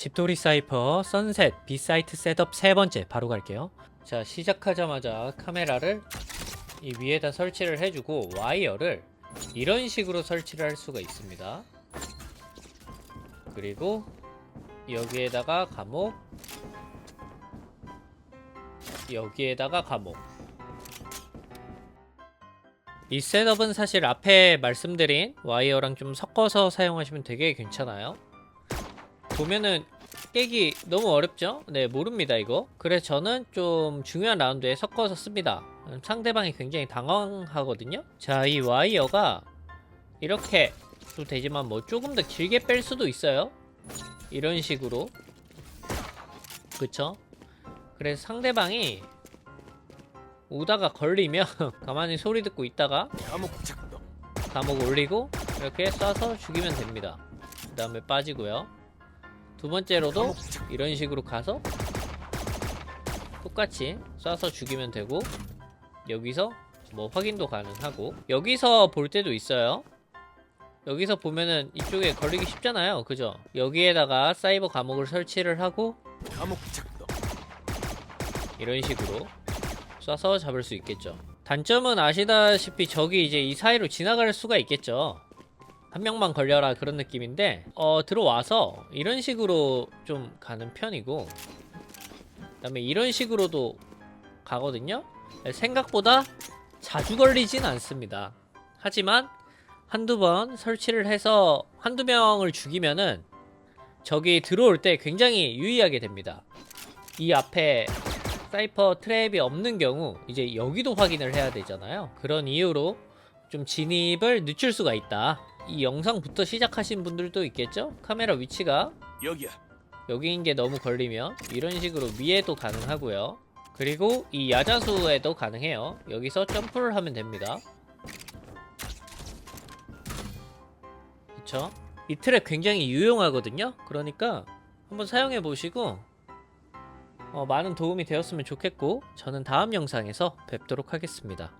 집돌이 사이퍼 선셋 비사이트 셋업 세 번째 바로 갈게요. 자 시작하자마자 카메라를 이 위에다 설치를 해주고 와이어를 이런 식으로 설치를 할 수가 있습니다. 그리고 여기에다가 감옥 여기에다가 감옥 이 셋업은 사실 앞에 말씀드린 와이어랑 좀 섞어서 사용하시면 되게 괜찮아요. 보면은 깨기 너무 어렵죠? 네, 모릅니다, 이거. 그래서 저는 좀 중요한 라운드에 섞어서 씁니다. 음, 상대방이 굉장히 당황하거든요? 자, 이 와이어가 이렇게 도 되지만 뭐 조금 더 길게 뺄 수도 있어요. 이런 식으로. 그쵸? 그래서 상대방이 오다가 걸리면 가만히 소리 듣고 있다가. 감옥 올리고 이렇게 쏴서 죽이면 됩니다. 그 다음에 빠지고요. 두 번째로도. 이런 식으로 가서 똑같이 쏴서 죽이면 되고 여기서 뭐 확인도 가능하고 여기서 볼 때도 있어요. 여기서 보면은 이쪽에 걸리기 쉽잖아요. 그죠? 여기에다가 사이버 감옥을 설치를 하고. 이런 식으로 쏴서 잡을 수 있겠죠. 단점은 아시다시피 적이 이제 이 사이로 지나갈 수가 있겠죠. 한 명만 걸려라 그런 느낌인데 어 들어와서 이런 식으로 좀 가는 편이고 그 다음에 이런 식으로도 가거든요. 생각보다 자주 걸리진 않습니다. 하지만 한두 번 설치를 해서 한두 명을 죽이면은 적이 들어올 때 굉장히 유의하게 됩니다. 이 앞에 사이퍼 트랩이 없는 경우 이제 여기도 확인을 해야 되잖아요. 그런 이유로 좀 진입을 늦출 수가 있다. 이 영상부터 시작하신 분들도 있겠죠? 카메라 위치가 여기야. 여기인 게 너무 걸리면 이런 식으로 위에도 가능하고요. 그리고 이 야자수에도 가능해요. 여기서 점프를 하면 됩니다. 그쵸? 이 트랩 굉장히 유용하거든요. 그러니까 한번 사용해 보시고 어, 많은 도움이 되었으면 좋겠고 저는 다음 영상에서 뵙도록 하겠습니다.